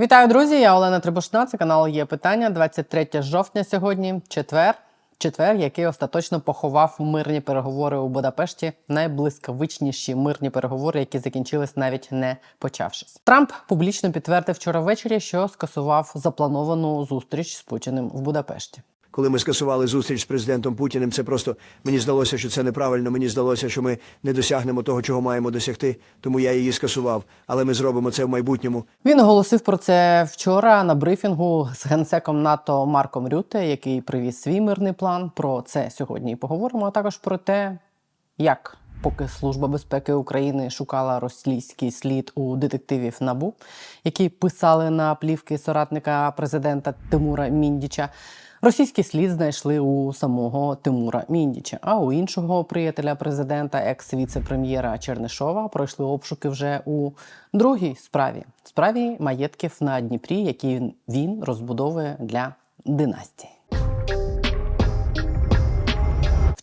Вітаю, друзі! Я Олена Трибушна. Це канал є питання. 23 жовтня сьогодні, четвер. Четвер, який остаточно поховав мирні переговори у Будапешті, найблискавичніші мирні переговори, які закінчились навіть не почавшись. Трамп публічно підтвердив вчора ввечері, що скасував заплановану зустріч з Путіним в Будапешті. Коли ми скасували зустріч з президентом Путіним, це просто мені здалося, що це неправильно. Мені здалося, що ми не досягнемо того, чого маємо досягти. Тому я її скасував. Але ми зробимо це в майбутньому. Він оголосив про це вчора на брифінгу з генсеком НАТО Марком Рюте, який привіз свій мирний план. Про це сьогодні і поговоримо. А також про те, як поки Служба безпеки України шукала російський слід у детективів Набу, які писали на плівки соратника президента Тимура Міндіча. Російський слід знайшли у самого Тимура Міндіча, а у іншого приятеля президента, екс-віце-прем'єра Чернишова, пройшли обшуки вже у другій справі справі маєтків на Дніпрі, які він розбудовує для династії.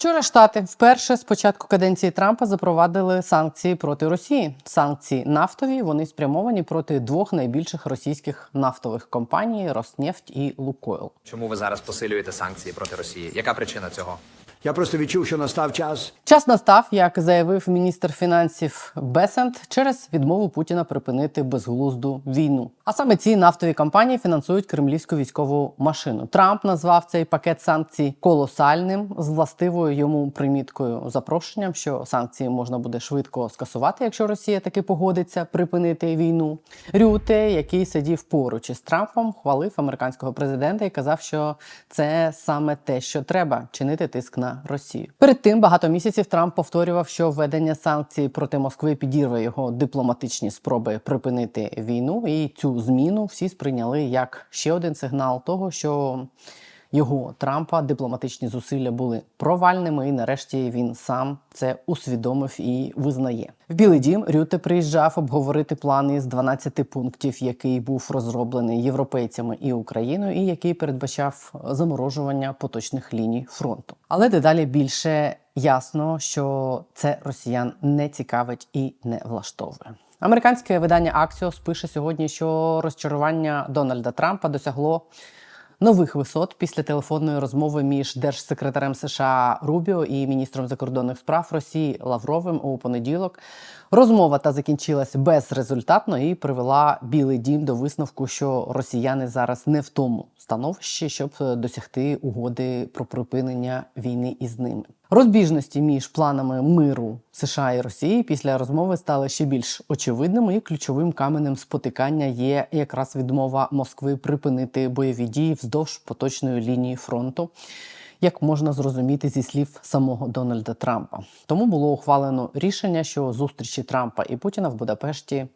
Вчора штати вперше з початку каденції Трампа запровадили санкції проти Росії. Санкції нафтові вони спрямовані проти двох найбільших російських нафтових компаній Роснефть і Лукойл. Чому ви зараз посилюєте санкції проти Росії? Яка причина цього? Я просто відчув, що настав час. Час настав, як заявив міністр фінансів Бесент, через відмову Путіна припинити безглузду війну. А саме ці нафтові компанії фінансують кремлівську військову машину. Трамп назвав цей пакет санкцій колосальним з властивою йому приміткою запрошенням, що санкції можна буде швидко скасувати, якщо Росія таки погодиться припинити війну. Рюте, який сидів поруч із Трампом, хвалив американського президента і казав, що це саме те, що треба чинити тиск на Росію. Перед тим багато місяців Трамп повторював, що введення санкцій проти Москви підірве його дипломатичні спроби припинити війну, і цю зміну всі сприйняли як ще один сигнал того, що його Трампа дипломатичні зусилля були провальними, і нарешті він сам це усвідомив і визнає. В Білий Дім Рюте приїжджав обговорити плани з 12 пунктів, який був розроблений європейцями і Україною, і який передбачав заморожування поточних ліній фронту. Але дедалі більше ясно, що це росіян не цікавить і не влаштовує. Американське видання Axios пише сьогодні, що розчарування Дональда Трампа досягло нових висот після телефонної розмови між держсекретарем США Рубіо і міністром закордонних справ Росії Лавровим у понеділок. Розмова та закінчилась безрезультатно і привела Білий Дім до висновку, що росіяни зараз не в тому становищі, щоб досягти угоди про припинення війни із ними. Розбіжності між планами миру США і Росії після розмови стали ще більш очевидними, і ключовим каменем спотикання є якраз відмова Москви припинити бойові дії вздовж поточної лінії фронту. Як можна зрозуміти зі слів самого Дональда Трампа, тому було ухвалено рішення, що зустрічі Трампа і Путіна в Будапешті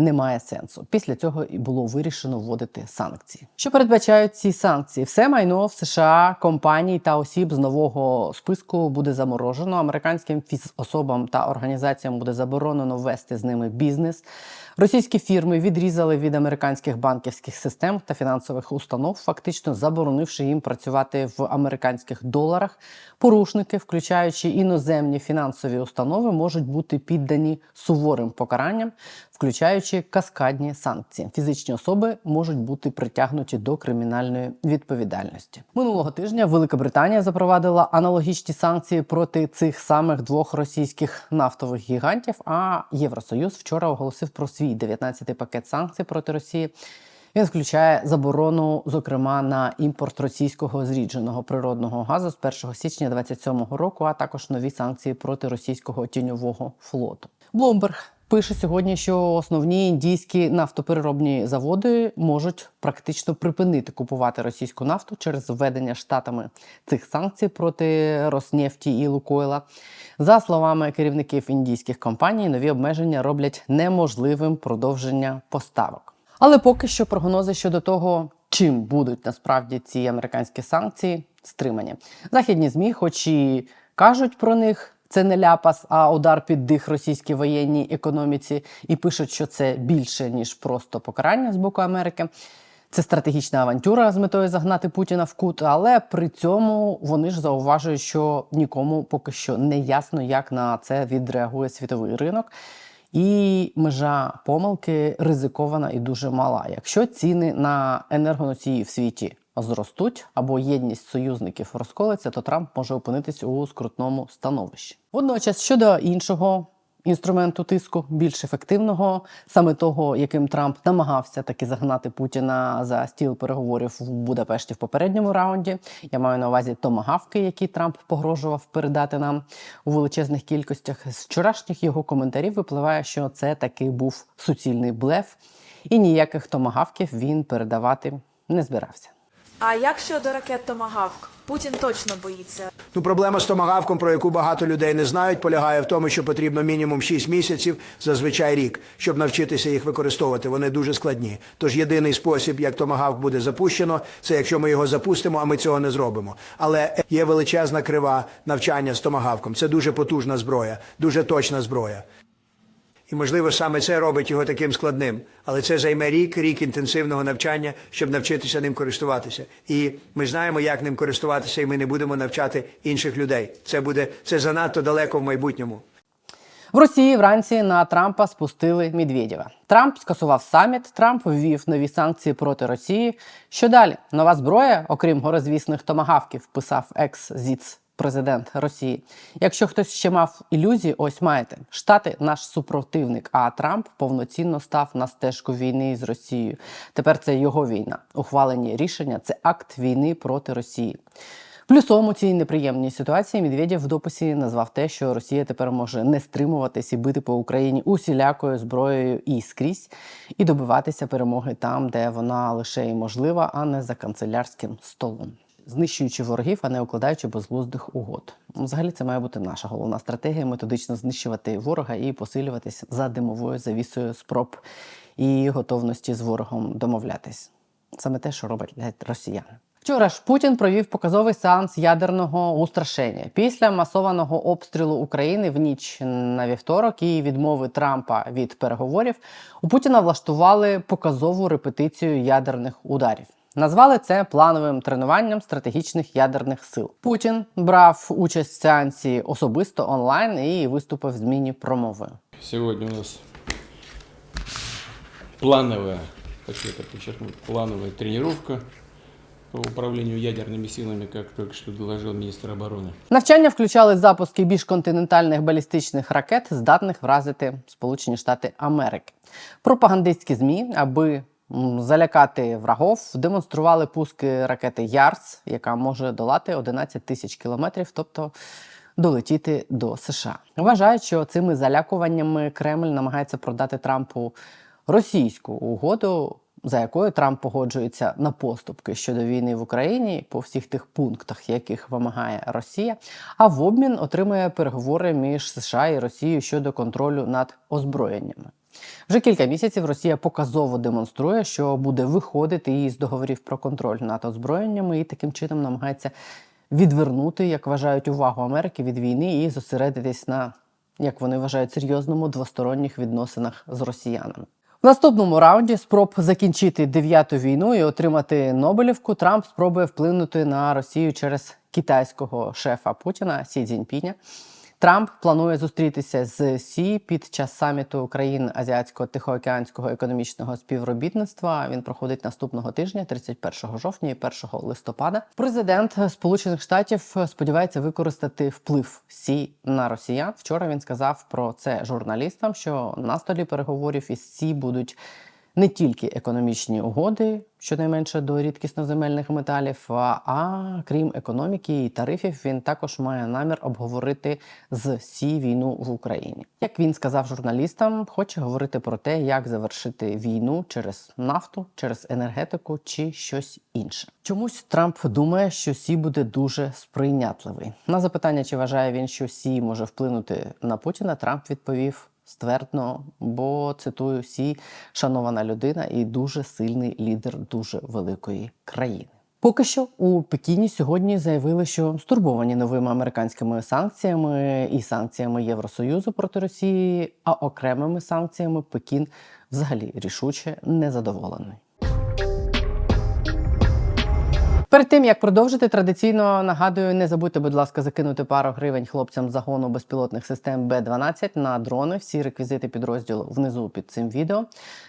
немає сенсу. Після цього і було вирішено вводити санкції. Що передбачають ці санкції? Все майно в США, компаній та осіб з нового списку буде заморожено. Американським фізособам та організаціям буде заборонено вести з ними бізнес. Російські фірми відрізали від американських банківських систем та фінансових установ, фактично заборонивши їм працювати в американських доларах. Порушники, включаючи іноземні фінансові установи, можуть бути піддані суворим покаранням, включаючи каскадні санкції. Фізичні особи можуть бути притягнуті до кримінальної відповідальності. Минулого тижня Велика Британія запровадила аналогічні санкції проти цих самих двох російських нафтових гігантів. А Євросоюз вчора оголосив про свій 19-й пакет санкцій проти Росії. Він включає заборону, зокрема, на імпорт російського зрідженого природного газу з 1 січня 2027 року, а також нові санкції проти російського тіньового флоту. Bloomberg пише сьогодні, що основні індійські нафтопереробні заводи можуть практично припинити купувати російську нафту через введення штатами цих санкцій проти Роснефті і Лукойла. За словами керівників індійських компаній, нові обмеження роблять неможливим продовження поставок. Але поки що прогнози щодо того, чим будуть насправді ці американські санкції, стримані. Західні змі, хоч і кажуть про них. Це не ляпас, а удар під дих російській воєнній економіці, і пишуть, що це більше ніж просто покарання з боку Америки. Це стратегічна авантюра з метою загнати Путіна в кут, але при цьому вони ж зауважують, що нікому поки що не ясно, як на це відреагує світовий ринок. І межа помилки ризикована і дуже мала. Якщо ціни на енергоносії в світі зростуть або єдність союзників розколиться, то Трамп може опинитись у скрутному становищі. Водночас щодо іншого інструменту тиску, більш ефективного, саме того, яким Трамп намагався таки загнати Путіна за стіл переговорів в Будапешті в попередньому раунді. Я маю на увазі томагавки, які Трамп погрожував передати нам у величезних кількостях. З вчорашніх його коментарів випливає, що це таки був суцільний блеф, і ніяких томагавків він передавати не збирався. А як щодо ракет Томагавк? Путін точно боїться. Ну, проблема з томагавком, про яку багато людей не знають, полягає в тому, що потрібно мінімум 6 місяців, зазвичай рік, щоб навчитися їх використовувати. Вони дуже складні. Тож єдиний спосіб, як томагавк буде запущено, це якщо ми його запустимо, а ми цього не зробимо. Але є величезна крива навчання з томагавком. Це дуже потужна зброя, дуже точна зброя. І, можливо, саме це робить його таким складним. Але це займе рік, рік інтенсивного навчання, щоб навчитися ним користуватися. І ми знаємо, як ним користуватися, і ми не будемо навчати інших людей. Це буде це занадто далеко в майбутньому. В Росії вранці на Трампа спустили Медведєва. Трамп скасував саміт. Трамп ввів нові санкції проти Росії. Що далі? Нова зброя, окрім горозвісних томагавків, писав екс-зіц президент Росії. Якщо хтось ще мав ілюзії, ось маєте штати наш супротивник. А Трамп повноцінно став на стежку війни з Росією. Тепер це його війна. Ухвалені рішення це акт війни проти Росії. Плюсом у цій неприємній ситуації Медведєв в дописі назвав те, що Росія тепер може не стримуватись і бити по Україні усілякою зброєю і скрізь, і добиватися перемоги там, де вона лише і можлива, а не за канцелярським столом. Знищуючи ворогів, а не укладаючи безглуздих угод. Взагалі, це має бути наша головна стратегія методично знищувати ворога і посилюватись за димовою завісою спроб і готовності з ворогом домовлятись. Саме те, що роблять росіяни. Вчора ж Путін провів показовий сеанс ядерного устрашення після масованого обстрілу України в ніч на вівторок і відмови Трампа від переговорів. У Путіна влаштували показову репетицію ядерних ударів. Назвали це плановим тренуванням стратегічних ядерних сил. Путін брав участь в сеансі особисто онлайн і виступив з міні-промовою. Сегодня у нас плановая, хочу это подчеркнуть, плановая тренировка по управлению ядерными силами, как только что доложил министр обороны. Навчання включали запуски більшконтинентальних балістичних ракет, здатних вразити Сполучені Штати Америки. Пропагандистські змі, аби м, залякати врагов, демонстрували пуски ракети Ярс, яка може долати 11 тисяч кілометрів, тобто долетіти до США. Вважають, що цими залякуваннями Кремль намагається продати Трампу російську угоду, за якою Трамп погоджується на поступки щодо війни в Україні по всіх тих пунктах, яких вимагає Росія, а в обмін отримує переговори між США і Росією щодо контролю над озброєннями. Вже кілька місяців Росія показово демонструє, що буде виходити із договорів про контроль над озброєннями і таким чином намагається відвернути, як вважають, увагу Америки від війни і зосередитись на, як вони вважають, серйозному двосторонніх відносинах з росіянами. В наступному раунді спроб закінчити дев'яту війну і отримати Нобелівку Трамп спробує вплинути на Росію через китайського шефа Путіна Сі Цзіньпіня. Трамп планує зустрітися з Сі під час саміту країн Азіатського Тихоокеанського економічного співробітництва. Він проходить наступного тижня, 31 жовтня і 1 листопада. Президент Сполучених Штатів сподівається використати вплив Сі на росіян. Вчора він сказав про це журналістам, що на столі переговорів із Сі будуть не тільки економічні угоди, щонайменше до рідкісноземельних металів, а, крім економіки і тарифів, він також має намір обговорити з Сі війну в Україні. Як він сказав журналістам, хоче говорити про те, як завершити війну через нафту, через енергетику чи щось інше. Чомусь Трамп думає, що Сі буде дуже сприйнятливий. На запитання, чи вважає він, що Сі може вплинути на Путіна, Трамп відповів ствердно, бо цитую всі шанована людина і дуже сильний лідер дуже великої країни. Поки що у Пекіні сьогодні заявили, що стурбовані новими американськими санкціями і санкціями Євросоюзу проти Росії, а окремими санкціями Пекін взагалі рішуче незадоволений. Перед тим як продовжити, традиційно нагадую, не забудьте, будь ласка, закинути пару гривень хлопцям загону безпілотних систем Б-12 на дрони. Всі реквізити підрозділу внизу під цим відео.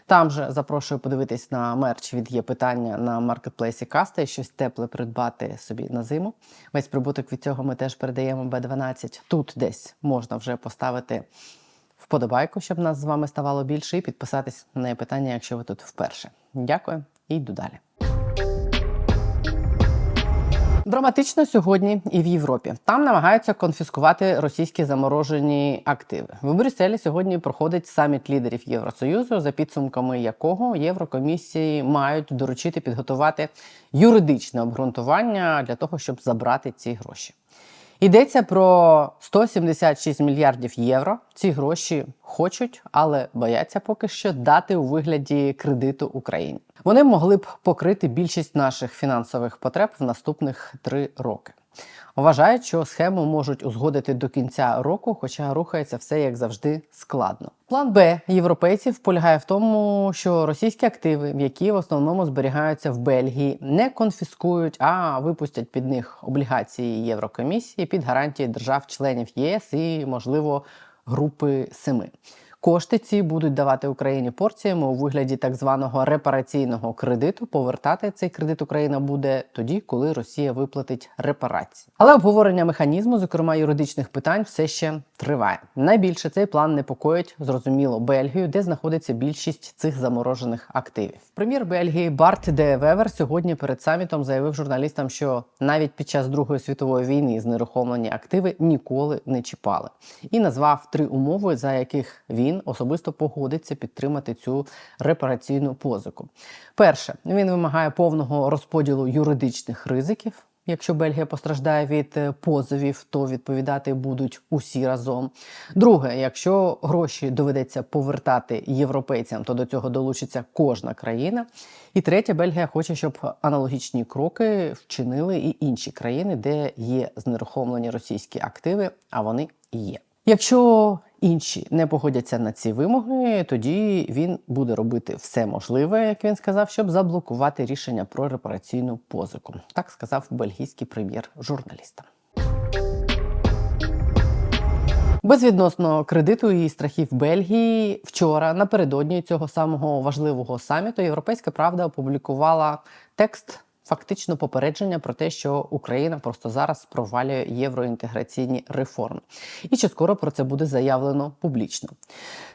Там же запрошую подивитись на мерч від є питання на маркетплейсі Каста і щось тепле придбати собі на зиму. Весь прибуток від цього ми теж передаємо Б-12. Тут десь можна вже поставити вподобайку, щоб нас з вами ставало більше, і підписатись на питання, якщо ви тут вперше. Дякую і йду далі. Драматично сьогодні і в Європі. Там намагаються конфіскувати російські заморожені активи. В Брюсселі сьогодні проходить саміт лідерів Євросоюзу, за підсумками якого Єврокомісії мають доручити підготувати юридичне обґрунтування для того, щоб забрати ці гроші. Йдеться про 176 мільярдів євро. Ці гроші хочуть, але бояться поки що дати у вигляді кредиту Україні. Вони могли б покрити більшість наших фінансових потреб в наступних три роки. Вважають, що схему можуть узгодити до кінця року, хоча рухається все як завжди складно. План Б європейців полягає в тому, що російські активи, які в основному зберігаються в Бельгії, не конфіскують, а випустять під них облігації Єврокомісії під гарантії держав-членів ЄС і, можливо, групи семи. Кошти ці будуть давати Україні порціями у вигляді так званого репараційного кредиту. Повертати цей кредит Україна буде тоді, коли Росія виплатить репарації. Але обговорення механізму, зокрема юридичних питань, все ще триває. Найбільше цей план непокоїть, зрозуміло, Бельгію, де знаходиться більшість цих заморожених активів. Прем'єр Бельгії Барт де Вевер сьогодні перед самітом заявив журналістам, що навіть під час Другої світової війни знерухомлені активи ніколи не чіпали, і назвав три умови, за яких він особисто погодиться підтримати цю репараційну позику. Перше, він вимагає повного розподілу юридичних ризиків. Якщо Бельгія постраждає від е, позовів, то відповідати будуть усі разом. Друге, якщо гроші доведеться повертати європейцям, то до цього долучиться кожна країна. І третє, Бельгія хоче, щоб аналогічні кроки вчинили і інші країни, де є знерухомлені російські активи, а вони є. Якщо інші не погодяться на ці вимоги, тоді він буде робити все можливе, як він сказав, щоб заблокувати рішення про репараційну позику. Так сказав бельгійський прем'єр журналістам. Безвідносно кредиту і страхів Бельгії вчора, напередодні цього самого важливого саміту, Європейська Правда опублікувала текст. Фактично попередження про те, що Україна просто зараз провалює євроінтеграційні реформи, і що скоро про це буде заявлено публічно.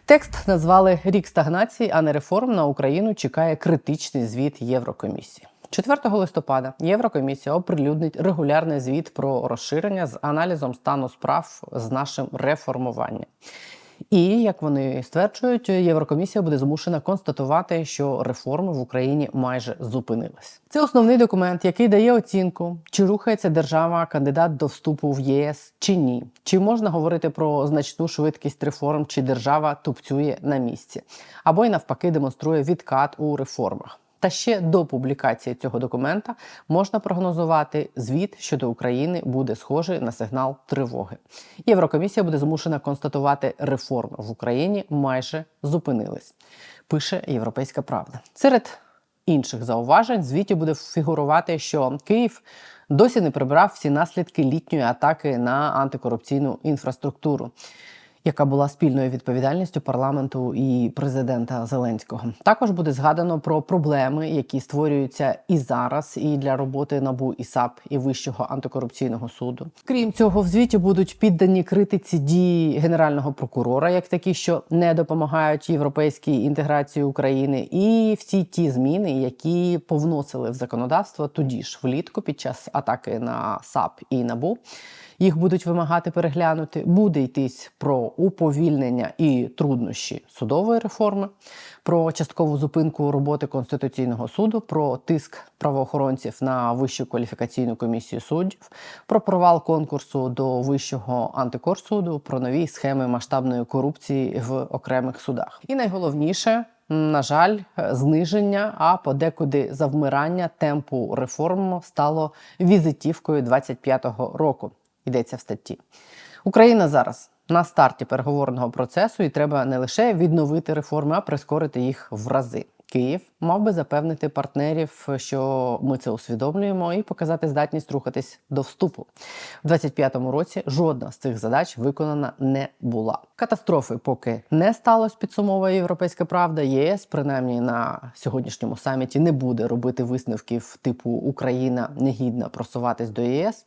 Текст назвали Рік стагнації, а не реформ на Україну чекає критичний звіт Єврокомісії. 4 листопада Єврокомісія оприлюднить регулярний звіт про розширення з аналізом стану справ з нашим реформуванням. І як вони стверджують, Єврокомісія буде змушена констатувати, що реформи в Україні майже зупинились. Це основний документ, який дає оцінку, чи рухається держава кандидат до вступу в ЄС чи ні, чи можна говорити про значну швидкість реформ, чи держава тупцює на місці, або й навпаки демонструє відкат у реформах. Та ще до публікації цього документа можна прогнозувати звіт щодо України буде схожий на сигнал тривоги. Єврокомісія буде змушена констатувати, реформи в Україні майже зупинились. Пише Європейська Правда. Серед інших зауважень звіті буде фігурувати, що Київ досі не прибрав всі наслідки літньої атаки на антикорупційну інфраструктуру яка була спільною відповідальністю парламенту і президента Зеленського. Також буде згадано про проблеми, які створюються і зараз, і для роботи набу і САП і Вищого антикорупційного суду. Крім цього, в звіті будуть піддані критиці дії генерального прокурора, як такі, що не допомагають європейській інтеграції України, і всі ті зміни, які повносили в законодавство тоді ж влітку під час атаки на САП і НАБУ їх будуть вимагати переглянути. Буде йтись про уповільнення і труднощі судової реформи, про часткову зупинку роботи Конституційного суду, про тиск правоохоронців на Вищу кваліфікаційну комісію суддів, про провал конкурсу до Вищого антикорсуду, про нові схеми масштабної корупції в окремих судах. І найголовніше. На жаль, зниження, а подекуди завмирання темпу реформ стало візитівкою 25-го року йдеться в статті. Україна зараз на старті переговорного процесу, і треба не лише відновити реформи, а прискорити їх в рази. Київ мав би запевнити партнерів, що ми це усвідомлюємо, і показати здатність рухатись до вступу. У 25-му році жодна з цих задач виконана не була. Катастрофи поки не сталося, підсумовує європейська правда. ЄС, принаймні на сьогоднішньому саміті, не буде робити висновків типу Україна негідна просуватись до ЄС.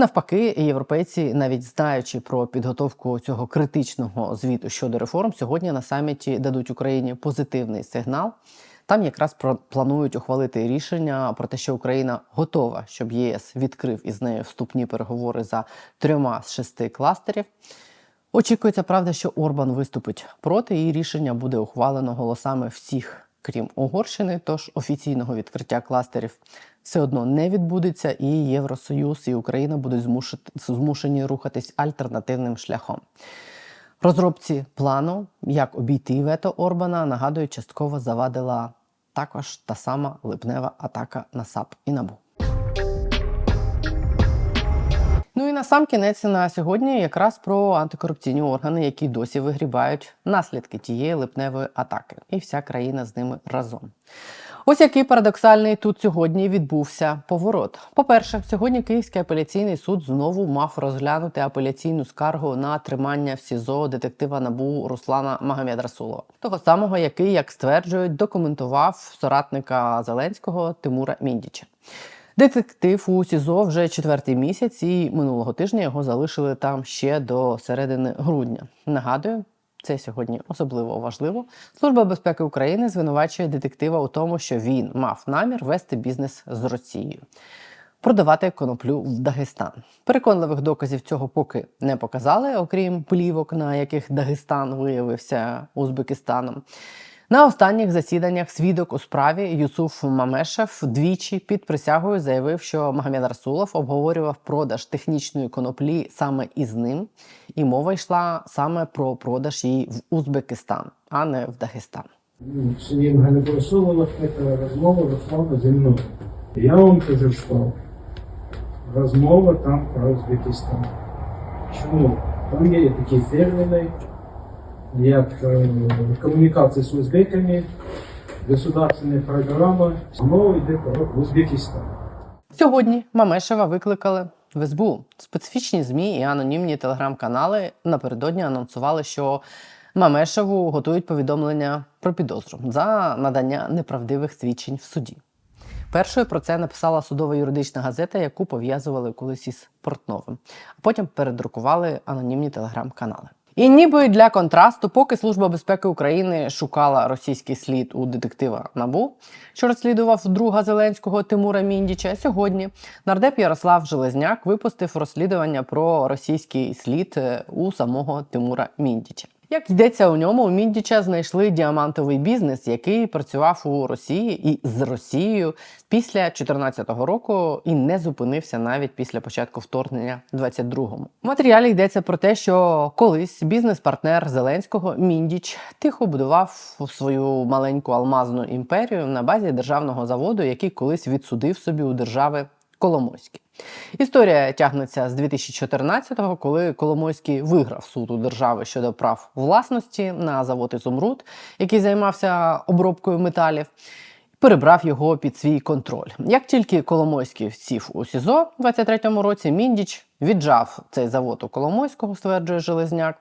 Навпаки, європейці, навіть знаючи про підготовку цього критичного звіту щодо реформ, сьогодні на саміті дадуть Україні позитивний сигнал. Там якраз про- планують ухвалити рішення про те, що Україна готова, щоб ЄС відкрив із нею вступні переговори за трьома з шести кластерів. Очікується, правда, що Орбан виступить проти, і рішення буде ухвалено голосами всіх, крім Угорщини. Тож офіційного відкриття кластерів все одно не відбудеться, і Євросоюз і Україна будуть змушені рухатись альтернативним шляхом. Розробці плану, як обійти вето Орбана, нагадую, частково завадила також та сама липнева атака на САП і НАБУ. Ну і на сам кінець на сьогодні якраз про антикорупційні органи, які досі вигрібають наслідки тієї липневої атаки, і вся країна з ними разом. Ось який парадоксальний тут сьогодні відбувся поворот. По-перше, сьогодні Київський апеляційний суд знову мав розглянути апеляційну скаргу на тримання в СІЗО детектива НАБУ Руслана Магомед-Расулова, того самого, який, як стверджують, документував соратника Зеленського Тимура Міндіча. Детектив у СІЗО вже четвертий місяць, і минулого тижня його залишили там ще до середини грудня. Нагадую, це сьогодні особливо важливо. Служба безпеки України звинувачує детектива у тому, що він мав намір вести бізнес з Росією. Продавати коноплю в Дагестан. Переконливих доказів цього поки не показали, окрім плівок, на яких Дагестан виявився Узбекистаном. На останніх засіданнях свідок у справі Юсуф Мамешев двічі під присягою заявив, що Магомед Расулов обговорював продаж технічної коноплі саме із ним, і мова йшла саме про продаж її в Узбекистан, а не в Дагестан. Сергей Магомедов это размова Руслана зі мною. Я вам кажу, що розмова там про Узбекистан. Чому? Там є такі терміни, як е, комунікація з узбеками, государственна програма, знову йде про Узбекистан. Сьогодні Мамешева викликали в СБУ. Специфічні ЗМІ і анонімні телеграм-канали напередодні анонсували, що Мамешеву готують повідомлення про підозру за надання неправдивих свідчень в суді. Першою про це написала судова юридична газета, яку пов'язували колись із Портновим, а потім передрукували анонімні телеграм-канали. І ніби для контрасту, поки Служба безпеки України шукала російський слід у детектива Набу, що розслідував друга Зеленського Тимура Міндіча, сьогодні нардеп Ярослав Железняк випустив розслідування про російський слід е, у самого Тимура Міндіча. Як йдеться у ньому, Міндіча знайшли діамантовий бізнес, який працював у Росії і з Росією після 2014 року і не зупинився навіть після початку вторгнення 22-му. В матеріалі йдеться про те, що колись бізнес-партнер Зеленського Міндіч тихо будував свою маленьку алмазну імперію на базі державного заводу, який колись відсудив собі у держави Коломойський. Історія тягнеться з 2014-го, коли Коломойський виграв суд у держави щодо прав власності на завод Ізумруд, який займався обробкою металів. Перебрав його під свій контроль. Як тільки Коломойський сів у СІЗО у 23-му році, Міндіч віджав цей завод у Коломойського, стверджує Железняк.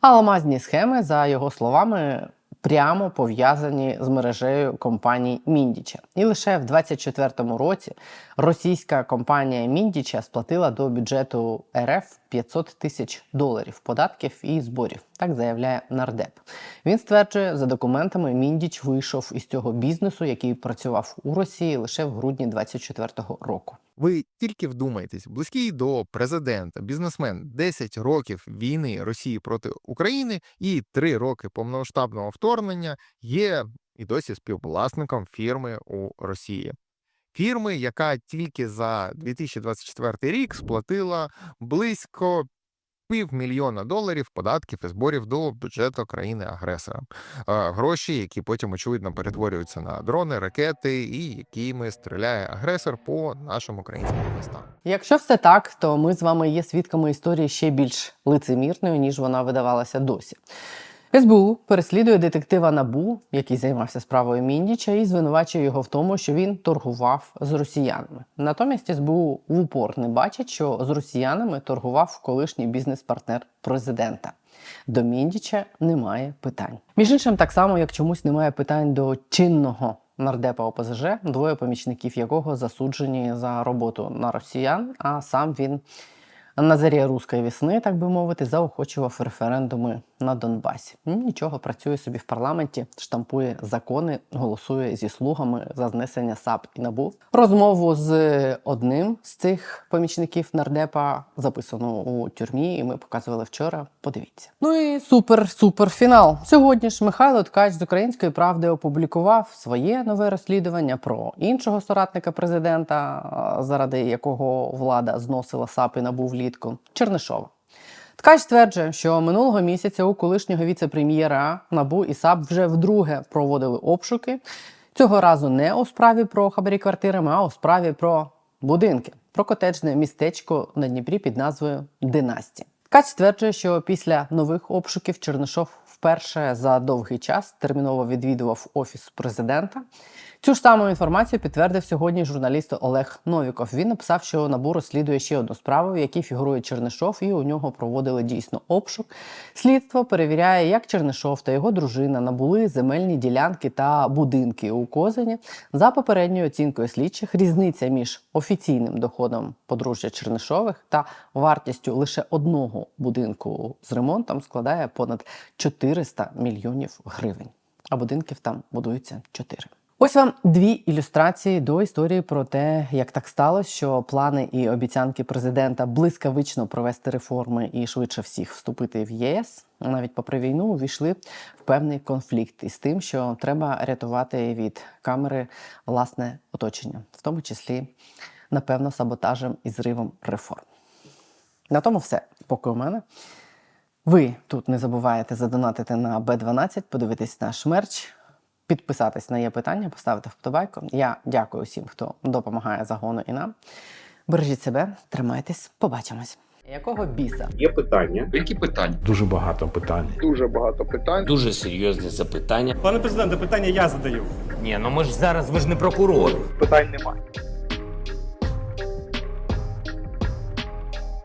А алмазні схеми, за його словами, прямо пов'язані з мережею компаній Міндіча. І лише в 24-му році російська компанія Міндіча сплатила до бюджету РФ 500 тисяч доларів податків і зборів. Так заявляє нардеп. Він стверджує, за документами Міндіч вийшов із цього бізнесу, який працював у Росії лише в грудні 24-го року. Ви тільки вдумайтесь, близький до президента, бізнесмен, 10 років війни Росії проти України і 3 роки повномасштабного вторгнення є і досі співвласником фірми у Росії. Фірми, яка тільки за 2024 рік сплатила близько півмільйона доларів податків і зборів до бюджету країни-агресора. Гроші, які потім очевидно перетворюються на дрони, ракети, і якими стріляє агресор по нашим українським містам. Якщо все так, то ми з вами є свідками історії ще більш лицемірною, ніж вона видавалася досі. СБУ переслідує детектива Набу, який займався справою Міндіча, і звинувачує його в тому, що він торгував з росіянами. Натомість СБУ в упор не бачить, що з росіянами торгував колишній бізнес-партнер президента. До Міндіча немає питань. Між іншим, так само як чомусь немає питань до чинного нардепа ОПЗЖ, двоє помічників якого засуджені за роботу на росіян, а сам він на зарі руської весни, так би мовити, заохочував референдуми на Донбасі. Ну, Нічого, працює собі в парламенті, штампує закони, голосує зі слугами за знесення САП і НАБУ. Розмову з одним з цих помічників нардепа записану у тюрмі, і ми показували вчора. Подивіться. Ну і супер супер фінал. Сьогодні ж Михайло Ткач з української правди опублікував своє нове розслідування про іншого соратника президента, заради якого влада зносила САП і НАБУ влітку Чернишова. Ткач стверджує, що минулого місяця у колишнього віце-прем'єра НАБУ і САП вже вдруге проводили обшуки. Цього разу не у справі про хабарі квартирами, а у справі про будинки, про котеджне містечко на Дніпрі під назвою Династі. Ткач стверджує, що після нових обшуків Чернишов вперше за довгий час терміново відвідував офіс президента. Цю ж саму інформацію підтвердив сьогодні журналіст Олег Новіков. Він написав, що набу розслідує ще одну справу, в якій фігурує Чернишов, і у нього проводили дійсно обшук. Слідство перевіряє, як Чернишов та його дружина набули земельні ділянки та будинки у Козині. За попередньою оцінкою слідчих, різниця між офіційним доходом подружжя Чернишових та вартістю лише одного будинку з ремонтом складає понад 400 мільйонів гривень. А будинків там будуються чотири. Ось вам дві ілюстрації до історії про те, як так сталося, що плани і обіцянки президента блискавично провести реформи і швидше всіх вступити в ЄС, навіть попри війну, увійшли в певний конфлікт із тим, що треба рятувати від камери власне оточення, в тому числі, напевно, саботажем і зривом реформ. На тому все. Поки у мене. Ви тут не забуваєте задонатити на Б12, подивитись наш мерч, підписатись на є питання, поставити вподобайку. Я дякую всім, хто допомагає загону і нам. Бережіть себе, тримайтесь, побачимось. Якого біса? Є питання. Які питання? Дуже багато питань. Дуже багато питань. Дуже серйозні запитання. Пане президенте, питання я задаю. Ні, ну ми ж зараз ви ж не прокурор. Питань немає.